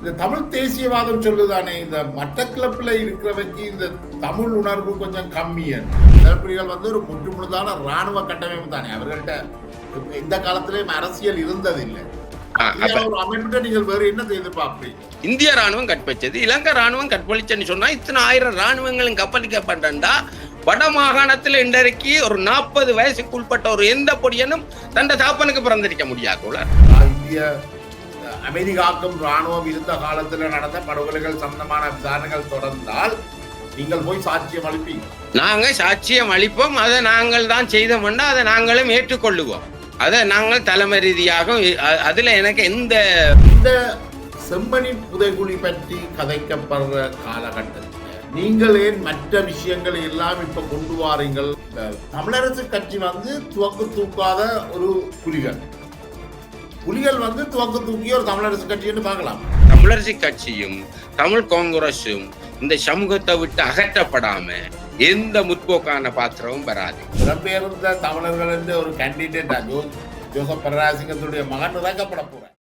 இந்த தமிழ் தேசியவாதம் சொல்லுதானே இந்த மட்டக்கிளப்பில் இருக்கிறவைக்கு இந்த தமிழ் உணர்வு கொஞ்சம் கம்மியன் புலிகள் வந்து ஒரு முற்று முழுதான ராணுவ கட்டமைப்பு தானே. அவர்கள்ட்ட இந்த காலத்திலேயும் அரசியல் இருந்ததில்லை. இந்திய ராணுவம் கற்பழிச்சது இலங்கை ராணுவம் கற்பழிச்சன்னு சொன்னா இத்தனை ஆயிரம் ராணுவங்களும் கப்பலிக்கப்பட்டா வட மாகாணத்தில் இன்றைக்கு ஒரு நாற்பது வயசுக்கு உட்பட்ட ஒரு எந்த பொடியனும் தந்த தாப்பனுக்கு பிறந்திருக்க முடியாது இந்திய அமைதி காக்கும் ராணுவம் இருந்த காலத்தில் நடந்த படுகொலைகள் சம்பந்தமான விசாரணைகள் தொடர்ந்தால் நீங்கள் போய் சாட்சியம் அளிப்பீங்க. நாங்க சாட்சியம் அளிப்போம். அதை நாங்கள் தான் செய்தோம்னா அதை நாங்களும் ஏற்றுக்கொள்ளுவோம். அதை நாங்கள் தலைமை ரீதியாக அதுல எனக்கு எந்த இந்த செம்மணி புதைகுழி பற்றி கதைக்கப்படுற காலகட்டத்தில் நீங்கள் ஏன் மற்ற விஷயங்களை எல்லாம் இப்ப கொண்டு வாரீங்கள்? தமிழரசு கட்சி வந்து துவக்கு தூக்காத ஒரு புலிகள் புலிகள் வந்து துவக்கு தூக்கிய ஒரு தமிழரசு கட்சின்னு பார்க்கலாம். தமிழரசு கட்சியும் தமிழ் காங்கிரஸும் இந்த சமூகத்தை விட்டு அகற்றப்படாம எந்த முற்போக்கான பாத்திரமும் வராது. புலம்பெயர்ந்த தமிழர்கள் ஒரு கேண்டிடேட் ஜோ ஜோசப் பிரராசிங்கத்துடைய மகன் இறக்கப்பட போறேன்